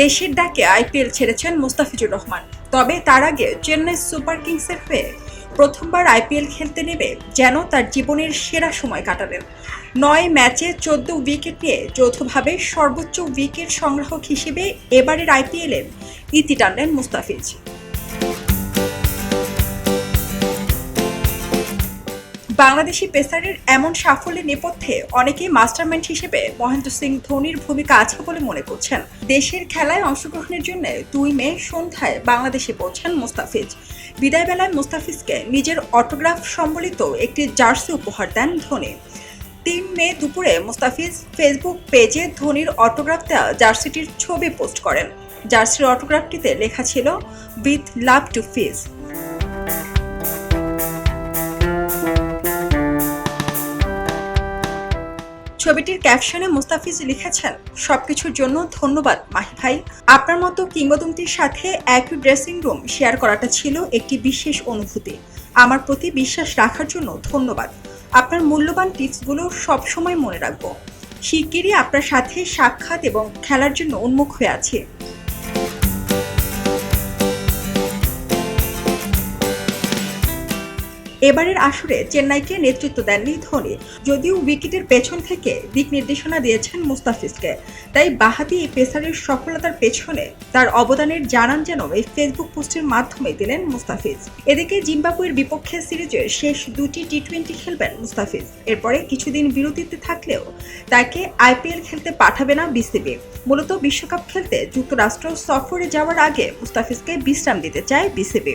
দেশের ডাকে আইপিএল ছেড়েছেন মুস্তাফিজুর রহমান। তবে তার আগে চেন্নাই সুপার কিংসের হয়ে প্রথমবার আইপিএল খেলতে নেবে যেন তার জীবনের সেরা সময় কাটালেন নয় ম্যাচে চোদ্দ উইকেট নিয়ে যৌথভাবে সর্বোচ্চ উইকেট সংগ্রাহক হিসেবে এবারের আইপিএলের ইতি টানলেন মুস্তাফিজ। বাংলাদেশি পেসারের এমন সাফল্যের নেপথ্যে অনেকেই মাস্টারমাইন্ড হিসেবে মহেন্দ্র সিং ধোনির ভূমিকা আছে বলে মনে করছেন। দেশের খেলায় অংশগ্রহণের জন্য দুই মে সন্ধ্যায় বাংলাদেশে পৌঁছান মুস্তাফিজ। বিদায়বেলায় মুস্তাফিজকে নিজের অটোগ্রাফ সম্বলিত একটি জার্সি উপহার দেন ধোনি। তিন মে দুপুরে মুস্তাফিজ ফেসবুক পেজে ধোনির অটোগ্রাফ দেওয়া জার্সিটির ছবি পোস্ট করেন। জার্সির অটোগ্রাফটিতে লেখা ছিল, উইথ লাভ টু ফিজ। ছবিটির ক্যাপশনে মুস্তাফিজ লিখেছেন, সবকিছুর জন্য ধন্যবাদ, মাহি ভাই। আপনার মতো কিংবদন্তির সাথে একই ড্রেসিং রুম শেয়ার করাটা ছিল একটি বিশেষ অনুভূতি। আমার প্রতি বিশ্বাস রাখার জন্য ধন্যবাদ। আপনার মূল্যবান টিপসগুলো সবসময় মনে রাখব। শিগগিরই আপনার সাথে সাক্ষাৎ এবং খেলার জন্য উন্মুখ হয়ে আছে। এবারের আসরে চেন্নাইকে নেতৃত্ব দেননি ধোনি, যদিও উইকেটের পেছন থেকে দিক নির্দেশনা দিয়েছেন মুস্তাফিজকে। তাই বাহাদি এই পেসারের সফলতার পেছনে তার অবদানের জানান যেন এই ফেসবুক পোস্টের মাধ্যমে দিলেন মুস্তাফিজ। এদিকে জিম্বাবুয়ের বিপক্ষে সিরিজের শেষ দুটি টি টোয়েন্টি খেলবেন মুস্তাফিজ। এরপরে কিছুদিন বিরতিতে থাকলেও তাকে আইপিএল খেলতে পাঠাবে না বিসিবি। মূলত বিশ্বকাপ খেলতে যুক্তরাষ্ট্র সফরে যাওয়ার আগে মুস্তাফিজকে বিশ্রাম দিতে চায় বিসিবি।